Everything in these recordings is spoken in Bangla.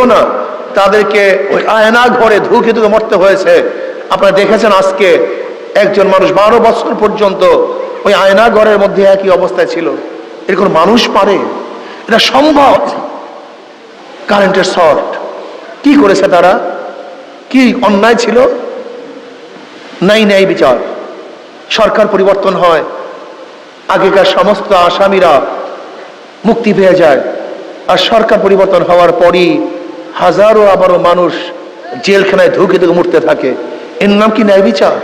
যদিও না। তাদেরকে ওই আয়না ঘরে ধুকে ধুকে মরতে হয়েছে। আপনারা দেখেছেন আজকে একজন মানুষ বারো বছর পর্যন্ত ওই আয়না ঘরের মধ্যে একই অবস্থায় ছিল। এরকম মানুষ পারে? এটা সম্ভব? কারেন্টের শর্ট। কি করেছে তারা? কি অন্যায় ছিল? নাই ন্যায় বিচার। সরকার পরিবর্তন হয়। আগেকার সমস্ত আসামিরা মুক্তি পেয়ে যায়। আর সরকার পরিবর্তন হওয়ার পরই হাজারো আবারও মানুষ জেলখানায় ধুকে ধুকে মরতে থাকে। এর নাম কি ন্যায় বিচার?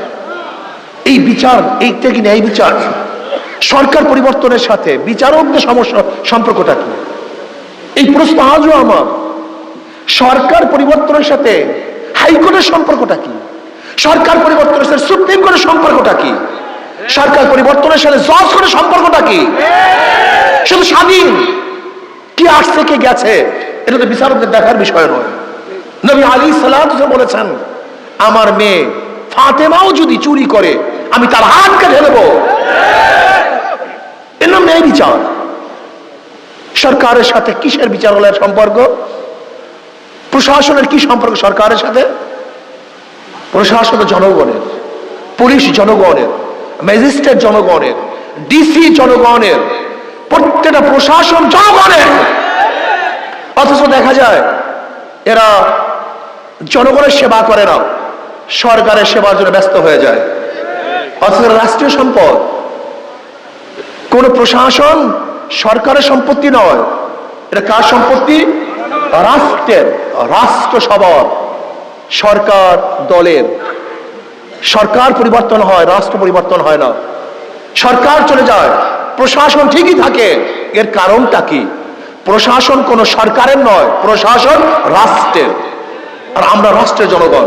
এই বিচার এইটা কি ন্যায় বিচার? সরকার পরিবর্তনের সাথে বিচারকদের সমস্যা সম্পর্কটা কি? এই প্রশ্ন আজও আমার। সরকার পরিবর্তনের সাথে হাইকোর্টের সম্পর্কটা কি? সরকার পরিবর্তনের সাথে সুপ্রিম কোর্টের সম্পর্কটা কি? সরকার পরিবর্তনের সাথে জজ কোর্টের সম্পর্কটা কি? শুধু স্বাধীন। কি আসছে কে গেছে? এটা বিচারকদের দেখার বিষয় নয়। নবী আলী সালাম বলেছেন, আমার মেয়ে ফাতেমাও যদি চুরি করে, আমি তার হাত কেটে দেবো এর নাম ন্যায় বিচার। সরকারের সাথে কিসের বিচারালয়ের সম্পর্ক? প্রশাসনের কি সম্পর্ক সরকারের সাথে? প্রশাসন জনগণের, পুলিশ জনগণের, ম্যাজিস্ট্রেট জনগণের, ডিসি জনগণের, প্রত্যেকটা প্রশাসন জনগণের। অথচ দেখা যায়, এরা জনগণের সেবা করে না, সরকারের সেবার জন্য ব্যস্ত হয়ে যায়। অথচ রাষ্ট্রীয় সম্পদ। কোন প্রশাসন সরকারের সম্পত্তি নয়। এটা কার সম্পত্তি? রাষ্ট্রের রাষ্ট্র সবার সরকার দলের। সরকার পরিবর্তন হয়, রাষ্ট্র পরিবর্তন হয় না। সরকার চলে যায়, প্রশাসন ঠিকই থাকে, এর কারণটা কি? প্রশাসন কোন সরকারের নয়, প্রশাসন রাষ্ট্রের। আর আমরা রাষ্ট্রের জনগণ।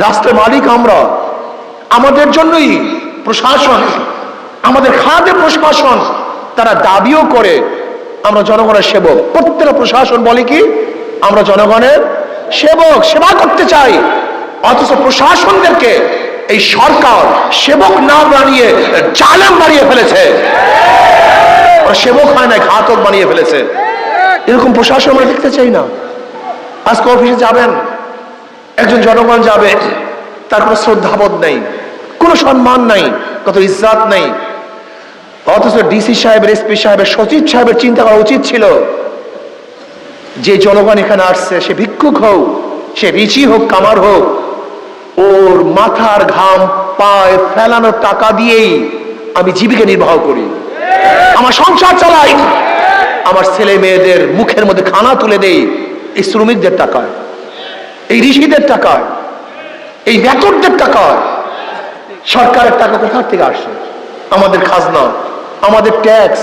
রাষ্ট্রের মালিক আমরা। আমাদের জন্যই প্রশাসন, আমাদের খাদ্য প্রশাসন, তারা দাবিও করে। আমরা জনগণের সেবক। প্রত্যেকটা প্রশাসন বলে কি? আমরা জনগণের সেবক, সেবা করতে চাই। অথচ প্রশাসনদেরকে এই সরকার সেবক না বানিয়ে জালেম বানিয়ে ফেলেছে। ওরা সেবক হয় না ঘাতক বানিয়ে ফেলেছে। এরকম প্রশাসন আমরা দেখতে চাই না। আজকে অফিসে যাবেন, একজন জনগণ যাবে, তার কোনো শ্রদ্ধাবোধ নেই, কোনো সম্মান নাই, কত ইজ্জাত নেই। অথচ ডিসি সাহেবের এসপি সাহেবের, সচিব সাহেবের চিন্তা করা উচিত ছিল যে জনগণ এখানে আসছে, সে ভিক্ষুক হোক, সে রিচি হোক, কামার হোক, ওর মাথার ঘাম পায় ফেলানোর টাকা দিয়েই আমি জীবিকা নির্বাহ করি। আমার সংসার চালাই। আমার ছেলে মেয়েদের মুখের মধ্যে খানা তুলে দেই। এই শ্রমিকদের টাকায়, এই ঋষিদের টাকায়, এই বেতনদের টাকায়। সরকারের টাকা কোথার থেকে আসে? আমাদের খাজনা, আমাদের ট্যাক্স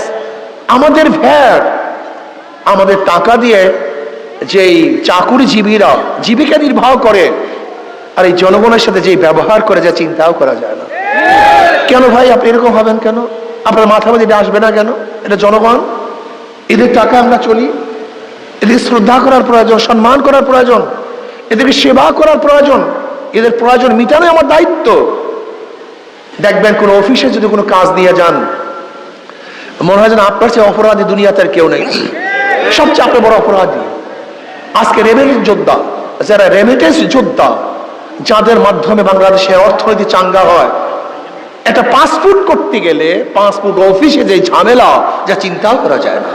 আমাদের ভ্যাট আমাদের টাকা দিয়ে যেই চাকুরিজীবীরা জীবিকা নির্বাহ করে, আর এই জনগণের সাথে যেই ব্যবহার করে যা চিন্তাও করা যায় না। কেন ভাই, আপনি এরকম হবেন কেন? আপনার মাথা মধ্যে এটা আসবে না কেন? এটা জনগণ, এদের টাকা আমরা চলি, এদের শ্রদ্ধা করার প্রয়োজন, সম্মান করার প্রয়োজন, এদেরকে সেবা করার প্রয়োজন, এদের প্রয়োজন মিটানো আমার দায়িত্ব। দেখবেন কোন অফিসে যদি কোনো কাজ দিয়ে যান, মনে হয় যেন আপনার চেয়ে অপরাধী দুনিয়াতে কেউ নেই। সবচেয়ে আপনার বড় অপরাধী। আজকে রেমিটেন্স যোদ্ধা, যারা রেমিটেন্স যোদ্ধা, যাদের মাধ্যমে বাংলাদেশের অর্থনীতি চাঙ্গা হয় একটা পাসপোর্ট করতে গেলে পাসপোর্ট অফিসে যে ঝামেলা যা চিন্তাও করা যায় না।